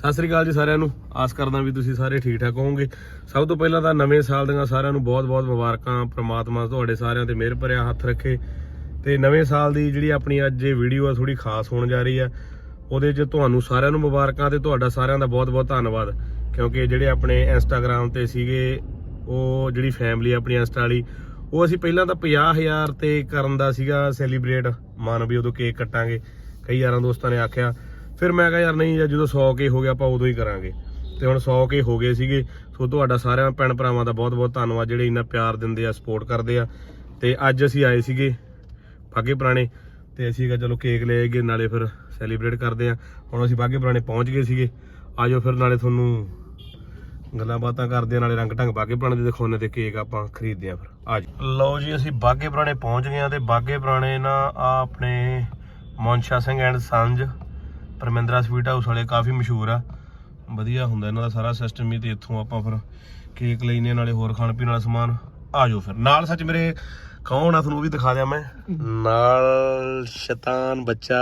ਸਤਿ ਸ੍ਰੀ ਅਕਾਲ ਜੀ ਸਾਰਿਆਂ ਨੂੰ। ਆਸ ਕਰਦਾ ਵੀ ਤੁਸੀਂ ਸਾਰੇ ਠੀਕ ਠਾਕ ਹੋਵੋਗੇ। ਸਭ ਤੋਂ ਪਹਿਲਾਂ ਤਾਂ ਨਵੇਂ ਸਾਲ ਦੀਆਂ ਸਾਰਿਆਂ ਨੂੰ ਬਹੁਤ-ਬਹੁਤ ਮੁਬਾਰਕਾਂ। ਪ੍ਰਮਾਤਮਾ ਤੁਹਾਡੇ ਸਾਰਿਆਂ ਤੇ ਮਿਹਰ ਭਰਿਆ ਹੱਥ ਰੱਖੇ। ਤੇ ਨਵੇਂ ਸਾਲ ਦੀ ਜਿਹੜੀ ਆਪਣੀ ਅੱਜ ਇਹ ਵੀਡੀਓ ਆ ਥੋੜੀ ਖਾਸ ਹੋਣ ਜਾ ਰਹੀ ਆ। ਉਹਦੇ 'ਚ ਤੁਹਾਨੂੰ ਸਾਰਿਆਂ ਨੂੰ ਮੁਬਾਰਕਾਂ ਤੇ ਤੁਹਾਡਾ ਸਾਰਿਆਂ ਦਾ ਬਹੁਤ-ਬਹੁਤ ਧੰਨਵਾਦ। ਕਿਉਂਕਿ ਜਿਹੜੇ ਆਪਣੇ ਇੰਸਟਾਗ੍ਰam ਤੇ ਸੀਗੇ, ਉਹ ਜਿਹੜੀ ਫੈਮਿਲੀ ਆਪਣੀ ਇੰਸਟਾ ਵਾਲੀ, ਉਹ ਅਸੀਂ ਪਹਿਲਾਂ ਤਾਂ 50000 ਤੇ ਕਰਨ ਦਾ ਸੀਗਾ ਸੈਲੀਬ੍ਰੇਟ ਮਨ ਵੀ ਉਦੋਂ ਕੇਕ ਕੱਟਾਂਗੇ। ਕਈ ਯਾਰਾਂ ਦੋਸਤਾਂ ਨੇ ਆਖਿਆ ਫਿਰ ਮੈਂ ਕਿਹਾ, ਯਾਰ ਨਹੀਂ, ਯਾਰ ਜਦੋਂ 100 ਕੇ ਹੋ ਗਿਆ, ਆਪਾਂ ਉਦੋਂ ਹੀ ਕਰਾਂਗੇ। ਤੇ ਹੁਣ 100 ਕੇ ਹੋ ਗਏ ਸੀਗੇ। ਸੋ ਤੁਹਾਡਾ ਸਾਰਿਆਂ ਭੈਣ ਭਰਾਵਾਂ ਦਾ ਬਹੁਤ-ਬਹੁਤ ਧੰਨਵਾਦ, ਜਿਹੜੇ ਇੰਨਾ ਪਿਆਰ ਦਿੰਦੇ ਆ ਸਪੋਰਟ ਕਰਦੇ ਆ। ਤੇ ਅੱਜ ਅਸੀਂ ਆਏ ਸੀਗੇ ਬਾਗੇ ਪੁਰਾਣੇ, ਤੇ ਅਸੀਂ ਕਿਹਾ, ਚਲੋ ਕੇਕ ਲੈ ਗਏ ਨਾਲੇ ਫਿਰ ਸੈਲੀਬ੍ਰੇਟ ਕਰਦੇ ਆ। ਹੁਣ ਅਸੀਂ ਬਾਗੇ ਪੁਰਾਣੇ ਪਹੁੰਚ ਗਏ ਸੀਗੇ। ਆਜੋ ਫਿਰ ਨਾਲੇ ਤੁਹਾਨੂੰ ਗੱਲਾਂ ਬਾਤਾਂ ਕਰਦੇ ਆ, ਨਾਲੇ ਰੰਗ ਢੰਗ ਬਾਗੇ ਪੁਰਾਣੇ ਦੇ ਦਿਖਾਉਣੇ ਤੇ ਕੇਕ ਆਪਾਂ ਖਰੀਦਦੇ ਆ ਫਿਰ। ਆਜੋ। ਲਓ ਜੀ, ਅਸੀਂ ਬਾਗੇ ਪੁਰਾਣੇ ਪਹੁੰਚ ਗਏ ਆ ਤੇ ਬਾਗੇ ਪੁਰਾਣੇ ਨਾ ਆ ਆਪਣੇ Mansha Singh and sons Parmindra sweet house ਵਾਲੇ ਕਾਫੀ ਮਸ਼ਹੂਰ ਆ। ਵਧੀਆ ਹੁੰਦਾ ਇਹਨਾਂ ਦਾ ਸਾਰਾ ਸਿਸਟਮ ਹੀ ਤੇ ਇੱਥੋਂ ਆਪਾਂ ਫਿਰ ਕੇਕ ਲੈਨੇ ਨਾਲੇ ਹੋਰ ਖਾਣ ਪੀਣ ਵਾਲਾ ਸਮਾਨ। ਆਜੋ ਫਿਰ। ਨਾਲ ਸੱਚ ਮੇਰੇ ਕੌਣ ਆ? ਤੁਹਾਨੂੰ ਉਹ ਵੀ ਦਿਖਾ ਦਿਆਂ ਮੈਂ। ਨਾਲ ਸ਼ੈਤਾਨ ਬੱਚਾ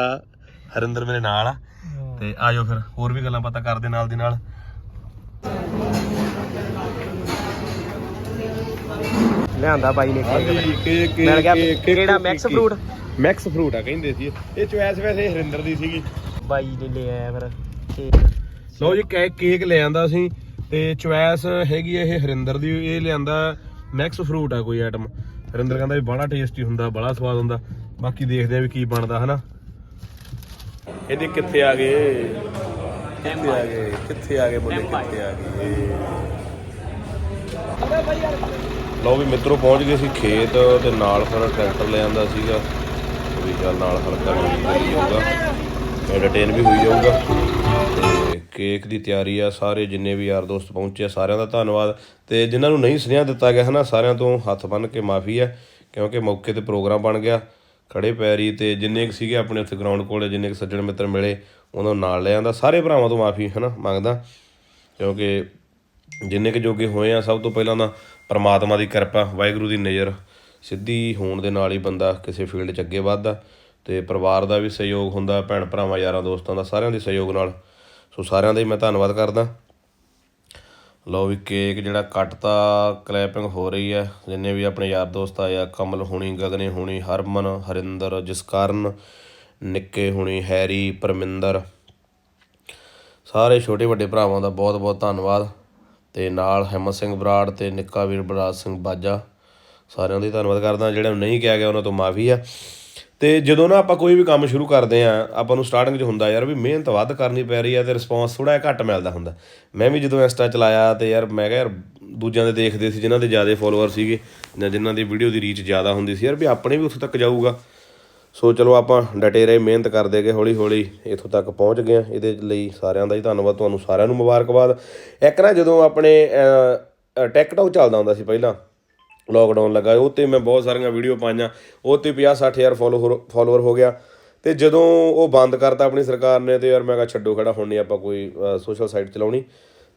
ਹਰਿੰਦਰ ਮੇਰੇ ਨਾਲ ਆ। ਤੇ ਆਜੋ ਫਿਰ। ਹੋਰ ਵੀ ਗੱਲਾਂ ਬਾਤਾਂ ਕਰਦੇ ਨਾਲ ਦੀ ਨਾਲ। ਲਿਆਂਦਾ ਬਾਈ ਨੇ ਕੇਕ ਮਿਲ ਗਿਆ ਕਿਹੜਾ ਮੈਕਸ ਫਰੂਟ ਮੈਕਸ ਫਰੂਟ ਆ ਕਹਿੰਦੇ ਸੀ। ਇਹ ਚੁਆਇਸ ਵੈਸੇ ਹਰਿੰਦਰ ਦੀ ਸੀਗੀ। ਬਾਈ ਨੇ ਲੈ ਆਇਆ ਫਿਰ। ਤੇ ਲਓ ਜੀ, ਕੇਕ ਕੇਕ ਲੈ ਆਂਦਾ ਸੀ ਤੇ ਚੁਆਇਸ ਹੈਗੀ ਇਹ ਹਰਿੰਦਰ ਦੀ। ਇਹ ਲਿਆਂਦਾ ਮੈਕਸ ਫਰੂਟ ਆ ਕੋਈ ਆਈਟਮ ਹਰਿੰਦਰ ਕਹਿੰਦਾ ਵੀ ਬੜਾ ਟੇਸਟੀ ਹੁੰਦਾ ਬੜਾ ਸਵਾਦ ਹੁੰਦਾ। ਬਾਕੀ ਦੇਖਦੇ ਆ ਵੀ ਕੀ ਬਣਦਾ, ਹਨਾ? ਇਹਦੇ ਕਿੱਥੇ ਆ ਗਏ? ਕਿੱਥੇ ਆ ਗਏ? ਕਿੱਥੇ ਆ ਗਏ ਬੋਲੇ? ਕਿੱਥੇ ਆ ਗਏ? ਲਓ ਵੀ ਮਿੱਤਰੋ, ਪਹੁੰਚ ਗਏ ਸੀ ਖੇਤ ਤੇ ਨਾਲ ਫਿਰ ਟਰੈਕਟਰ ਲੈ ਆਂਦਾ ਸੀਗਾ। ਵੀ ਚੱਲ ਨਾਲ ਹਲਕਾ ਮਿਲ ਜਾਊਗਾ ਐਂਟਰਟੇਨ ਵੀ ਹੋਈ ਜਾਊਗਾ। ਤੇ ਕੇਕ ਦੀ ਤਿਆਰੀ ਆ ਸਾਰੇ ਜਿੰਨੇ ਵੀ ਯਾਰ ਦੋਸਤ ਪਹੁੰਚੇ ਆ, ਸਾਰਿਆਂ ਦਾ ਧੰਨਵਾਦ। ਤੇ ਜਿਨ੍ਹਾਂ ਨੂੰ ਨਹੀਂ ਸੁਨੇਹਾ ਦਿੱਤਾ ਗਿਆ ਹਨਾ ਸਾਰਿਆਂ ਤੋਂ ਹੱਥ ਬੰਨ ਕੇ ਮਾਫੀ ਹੈ ਕਿਉਂਕਿ ਮੌਕੇ ਤੇ ਪ੍ਰੋਗਰਾਮ ਬਣ ਗਿਆ। ਖੜੇ ਪੈਰੀ ਤੇ ਜਿੰਨੇ ਕੁ ਸੀਗੇ ਆਪਣੇ ਉੱਥੇ ਗਰਾਊਂਡ ਕੋਲੇ ਜਿੰਨੇ ਕੁ ਸੱਜਣ ਮਿੱਤਰ ਮਿਲੇ ਉਹਨਾਂ ਨੂੰ ਨਾਲ ਲੈ ਆਂਦਾ। ਸਾਰੇ ਭਰਾਵਾਂ ਤੋਂ ਮਾਫੀ ਹਨਾ ਮੰਗਦਾ। ਕਿਉਂਕਿ ਜਿੰਨੇ ਕੁ ਜੋਗੇ ਹੋਏ ਆ ਸਭ ਤੋਂ ਪਹਿਲਾਂ ਤਾਂ ਪਰਮਾਤਮਾ ਦੀ ਕਿਰਪਾ ਵਾਹਿਗੁਰੂ ਦੀ ਨਜ਼ਰ ਸਿੱਧੀ ਹੋਣ ਦੇ ਨਾਲ ਹੀ ਬੰਦਾ ਕਿਸੇ ਫੀਲਡ 'ਚ ਅੱਗੇ ਵੱਧਦਾ। ਤੇ ਪਰਿਵਾਰ ਦਾ ਵੀ ਸਹਿਯੋਗ ਹੁੰਦਾ, ਭੈਣ ਭਰਾਵਾਂ, ਯਾਰਾਂ ਦੋਸਤਾਂ ਦਾ, ਸਾਰਿਆਂ ਦੇ ਸਹਿਯੋਗ ਨਾਲ। ਸੋ ਸਾਰਿਆਂ ਦਾ ਹੀ ਮੈਂ ਧੰਨਵਾਦ ਕਰਦਾ। ਲਓ ਵੀ ਕੇਕ ਜਿਹੜਾ ਕੱਟਤਾ ਕਲੈਪਿੰਗ ਹੋ ਰਹੀ ਹੈ। ਜਿੰਨੇ ਵੀ ਆਪਣੇ ਯਾਰ ਦੋਸਤ ਆਏ ਆ, ਕਮਲ ਹੁਣੀ, ਗਗਨੇ ਹੋਣੀ, ਹਰਮਨ, ਹਰਿੰਦਰ, ਜਸਕਰਨ, ਨਿੱਕੇ ਹੁਣੀ, ਹੈਰੀ, ਪਰਮਿੰਦਰ। ਸਾਰੇ ਛੋਟੇ ਵੱਡੇ ਭਰਾਵਾਂ ਦਾ ਬਹੁਤ ਬਹੁਤ ਧੰਨਵਾਦ। ਤੇ ਨਾਲ ਹਿੰਮਤ ਸਿੰਘ ਬਰਾੜ ਤੇ ਨਿੱਕਾ ਵੀਰ ਬਰਾੜ ਸਿੰਘ ਬਾਜਾ। ਸਾਰਿਆਂ ਦਾ ਹੀ ਧੰਨਵਾਦ ਕਰਦਾ। ਜਿਹੜਾ ਨਹੀਂ ਕਿਹਾ ਗਿਆ, ਉਹਨਾਂ ਤੋਂ ਮਾਫੀ ਆ। ਤੇ ਜਦੋਂ ਨਾ ਆਪਾਂ ਕੋਈ ਵੀ ਕੰਮ ਸ਼ੁਰੂ ਕਰਦੇ ਆ ਆਪਾਂ ਨੂੰ ਸਟਾਰਟਿੰਗ 'ਚ ਹੁੰਦਾ ਯਾਰ ਵੀ ਮਿਹਨਤ ਵੱਧ ਕਰਨੀ ਪੈ ਰਹੀ ਆ ਤੇ ਰਿਸਪੌਂਸ ਥੋੜਾ ਜਿਹਾ ਘੱਟ ਮਿਲਦਾ ਹੁੰਦਾ। ਮੈਂ ਵੀ ਜਦੋਂ ਇੰਸਟਾ ਚਲਾਇਆ ਤੇ ਯਾਰ ਮੈਂ ਕਿਹਾ ਯਾਰ ਦੂਜਿਆਂ ਦੇ ਦੇਖਦੇ ਸੀ ਜਿਨ੍ਹਾਂ ਦੇ ਜ਼ਿਆਦਾ ਫੋਲੋਅਰ ਸੀਗੇ ਜਾਂ ਜਿਨ੍ਹਾਂ ਦੀ ਵੀਡੀਓ ਦੀ ਰੀਚ ਜ਼ਿਆਦਾ ਹੁੰਦੀ ਸੀ ਯਾਰ ਵੀ ਆਪਣੇ ਵੀ ਉੱਥੇ ਤੱਕ ਜਾਊਗਾ। ਸੋ ਚਲੋ ਆਪਾਂ ਡਟੇ ਰਹੇ ਮਿਹਨਤ ਕਰਦੇ ਗਏ ਹੌਲੀ ਹੌਲੀ ਇੱਥੋਂ ਤੱਕ ਪਹੁੰਚ ਗਏ ਹਾਂ। ਇਹਦੇ ਲਈ ਸਾਰਿਆਂ ਦਾ ਹੀ ਧੰਨਵਾਦ, ਤੁਹਾਨੂੰ ਸਾਰਿਆਂ ਨੂੰ ਮੁਬਾਰਕਬਾਦ। ਇੱਕ ਨਾ ਜਦੋਂ ਆਪਣੇ ਟਿਕਟੌਕ ਚੱਲਦਾ ਹੁੰਦਾ ਸੀ ਪਹਿਲਾਂ ਲੋਕਡਾਊਨ ਲੱਗਾ। ਉਹ ਤੇ ਮੈਂ ਬਹੁਤ ਸਾਰੀਆਂ ਵੀਡੀਓ ਪਾਈਆਂ। ਉਹ ਤੇ 50 60000 ਫੋਲੋਵਰ ਫੋਲੋਅਰ ਹੋ ਗਿਆ। ਤੇ ਜਦੋਂ ਉਹ ਬੰਦ ਕਰਤਾ ਆਪਣੀ ਸਰਕਾਰ ਨੇ ਤੇ ਯਾਰ ਮੈਂ ਕਿਹਾ ਛੱਡੋ, ਖੜਾ ਹੁਣ ਨਹੀਂ ਆਪਾਂ ਕੋਈ ਸੋਸ਼ਲ ਸਾਈਟ ਚਲਾਉਣੀ।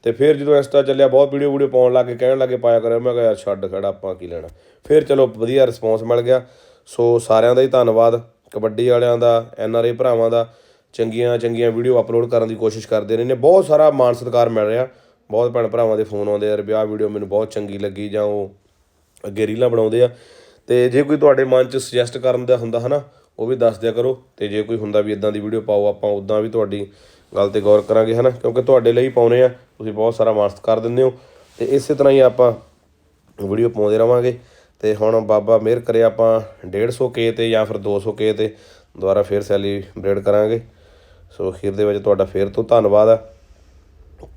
ਤੇ ਫਿਰ ਜਦੋਂ ਇੰਸਟਾ ਚੱਲਿਆ, ਬਹੁਤ ਵੀਡੀਓ ਵੀਡੀਓ ਪਾਉਣ ਲੱਗੇ ਕਹਿਣ ਲੱਗੇ ਪਾਇਆ ਕਰਿਓ। ਮੈਂ ਕਿਹਾ ਯਾਰ ਛੱਡ, ਖੜਾ, ਆਪਾਂ ਕੀ ਲੈਣਾ। ਫਿਰ ਚਲੋ ਵਧੀਆ ਰਿਸਪੌਂਸ ਮਿਲ ਗਿਆ। ਸੋ ਸਾਰਿਆਂ ਦਾ ਹੀ ਧੰਨਵਾਦ। ਕਬੱਡੀ ਵਾਲਿਆਂ ਦਾ, ਐਨ ਆਰ ਆਈ ਭਰਾਵਾਂ ਦਾ, ਚੰਗੀਆਂ ਚੰਗੀਆਂ ਵੀਡੀਓ ਅਪਲੋਡ ਕਰਨ ਦੀ ਕੋਸ਼ਿਸ਼ ਕਰਦੇ ਰਹੇ ਨੇ। ਬਹੁਤ ਸਾਰਾ ਮਾਣ ਸਤਿਕਾਰ ਮਿਲ ਰਿਹਾ। ਬਹੁਤ ਭੈਣ ਭਰਾਵਾਂ ਦੇ ਫੋਨ ਆਉਂਦੇ ਯਾਰ ਵਿਆਹ ਵੀਡੀਓ ਮੈਨੂੰ ਬਹੁਤ ਚੰਗੀ ਲੱਗੀ ਜਾਂ ਉਹ ਅੱਗੇ ਰੀਲਾਂ ਬਣਾਉਂਦੇ ਆ। ਤੇ ਜੇ ਕੋਈ ਤੁਹਾਡੇ ਮਨ 'ਚ ਸੁਜੈਸਟ ਕਰਨ ਦਾ ਹੁੰਦਾ ਹਨਾ, ਉਹ ਵੀ ਦੱਸ ਦਿਆ ਕਰੋ। ਤੇ ਜੇ ਕੋਈ ਹੁੰਦਾ ਵੀ ਇਦਾਂ ਦੀ ਵੀਡੀਓ ਪਾਓ, ਆਪਾਂ ਉਦਾਂ ਵੀ ਤੁਹਾਡੀ ਗੱਲ ਤੇ ਗੌਰ ਕਰਾਂਗੇ ਹਨਾ। ਕਿਉਂਕਿ ਤੁਹਾਡੇ ਲਈ ਪਾਉਨੇ ਆ, ਤੁਸੀਂ ਬਹੁਤ ਸਾਰਾ ਮਾਨਸਤ ਕਰ ਦਿੰਦੇ ਹੋ। ਤੇ ਇਸੇ ਤਰ੍ਹਾਂ ਹੀ ਆਪਾਂ ਵੀਡੀਓ ਪਾਉਂਦੇ ਰਵਾਂਗੇ। ਤੇ ਹੁਣ ਬਾਬਾ ਮਿਹਰ ਕਰੇ ਆਪਾਂ 150 ਕੇ ਤੇ ਜਾਂ ਫਿਰ 200 ਕੇ ਤੇ ਦੁਬਾਰਾ ਫੇਰ ਸੈਲੀਬ੍ਰੇਟ ਕਰਾਂਗੇ। ਸੋ ਅਖੀਰ ਦੇ ਵਿੱਚ ਤੁਹਾਡਾ ਫੇਰ ਤੋਂ ਧੰਨਵਾਦ ਆ।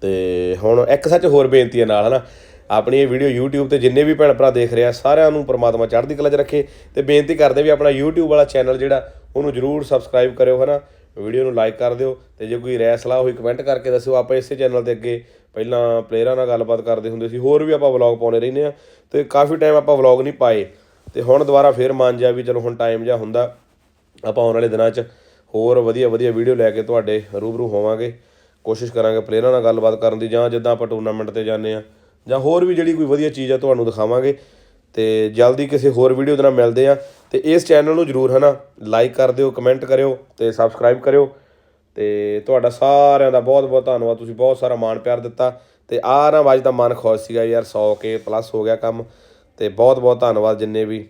ਤੇ ਹੁਣ ਇੱਕ ਸੱਚ ਹੋਰ ਬੇਨਤੀ ਹੈ ਨਾਲ ਹਨਾ। ਆਪਣੀ ਇਹ ਵੀਡੀਓ YouTube ਤੇ ਜਿੰਨੇ ਵੀ ਭੈਣ ਭਰਾ ਦੇਖ ਰਿਹਾ ਸਾਰਿਆਂ ਨੂੰ ਪ੍ਰਮਾਤਮਾ ਚੜ੍ਹਦੀ ਕਲਾ 'ਚ ਰੱਖੇ ਤੇ ਬੇਨਤੀ ਕਰਦੇ ਵੀ ਆਪਣਾ YouTube ਵਾਲਾ ਚੈਨਲ ਜਿਹੜਾ, ਉਹਨੂੰ ਜਰੂਰ ਸਬਸਕ੍ਰਾਈਬ ਕਰਿਓ, ਹਨਾ? ਵੀਡੀਓ ਨੂੰ ਲਾਈਕ ਕਰ ਦਿਓ ਤੇ ਜੇ ਕੋਈ ਰਾਏ, ਸਲਾਹ ਹੋਈ ਕਮੈਂਟ ਕਰਕੇ ਦੱਸਿਓ, ਆਪਾਂ ਇਸੇ ਚੈਨਲ ਤੇ ਅੱਗੇ ਪਹਿਲਾਂ ਪਲੇਅਰਾਂ ਨਾਲ ਗੱਲਬਾਤ ਕਰਦੇ ਹੁੰਦੇ ਸੀ, ਹੋਰ ਵੀ ਆਪਾਂ ਵਲੌਗ ਪਾਉਣੇ ਰਹਿੰਦੇ ਆ ਤੇ ਕਾਫੀ ਟਾਈਮ ਆਪਾਂ ਵਲੌਗ ਨਹੀਂ ਪਾਏ ਤੇ ਹੁਣ ਦੁਬਾਰਾ ਫੇਰ ਮੰਨ ਜਾ ਵੀ ਚਲੋ ਹੁਣ ਟਾਈਮ ਜਿਹਾ ਹੁੰਦਾ, ਆਪਾਂ ਆਉਣ ਵਾਲੇ ਦਿਨਾਂ 'ਚ ਹੋਰ ਵਧੀਆ ਵਧੀਆ ਵੀਡੀਓ ਲੈ ਕੇ ਤੁਹਾਡੇ ਰੂਬਰੂ ਹੋਵਾਂਗੇ। ਕੋਸ਼ਿਸ਼ ਕਰਾਂਗੇ ਪਲੇਅਰਾਂ ਨਾਲ ਗੱਲਬਾਤ ਕਰਨ ਦੀ ਜਾਂ ਜਿੱਦਾਂ ਆਪਾਂ ਟੂਰਨਾਮੈਂਟ ਤੇ ਜਾਂਦੇ ਆ ਜਾਂ ਹੋਰ ਵੀ ਜਿਹੜੀ ਕੋਈ ਵਧੀਆ ਚੀਜ਼ ਆ ਤੁਹਾਨੂੰ ਦਿਖਾਵਾਂਗੇ ਤੇ ਜਲਦੀ ਕਿਸੇ ਹੋਰ ਵੀਡੀਓ ਦੇ ਨਾਲ ਮਿਲਦੇ ਆ ਤੇ ਇਸ ਚੈਨਲ ਨੂੰ ਜਰੂਰ ਹਨਾ ਲਾਈਕ ਕਰ ਦਿਓ ਕਮੈਂਟ ਕਰਿਓ ਤੇ ਸਬਸਕ੍ਰਾਈਬ ਕਰਿਓ ਤੇ ਤੁਹਾਡਾ ਸਾਰਿਆਂ ਦਾ ਬਹੁਤ ਬਹੁਤ ਧੰਨਵਾਦ, ਤੁਸੀਂ ਬਹੁਤ ਸਾਰਾ ਮਾਣ ਪਿਆਰ ਦਿੱਤਾ ਤੇ ਆ ਨਾ ਅੱਜ ਦਾ ਮਨ ਖੁਸ਼ ਸੀਗਾ ਯਾਰ 100 ਕੇ ਪਲੱਸ ਹੋ ਗਿਆ ਕੰਮ ਤੇ ਬਹੁਤ ਬਹੁਤ ਧੰਨਵਾਦ ਜਿੰਨੇ ਵੀ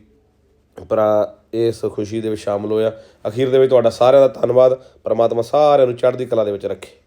ਭਰਾ ਇਸ ਖੁਸ਼ੀ ਦੇ ਵਿੱਚ ਸ਼ਾਮਲ ਹੋਇਆ ਅਖੀਰ ਦੇ ਵਿੱਚ ਤੁਹਾਡਾ ਸਾਰਿਆਂ ਦਾ ਧੰਨਵਾਦ, ਪ੍ਰਮਾਤਮਾ ਸਾਰਿਆਂ ਨੂੰ ਚੜ੍ਹਦੀ ਕਲਾ ਦੇ ਵਿੱਚ ਰੱਖੇ।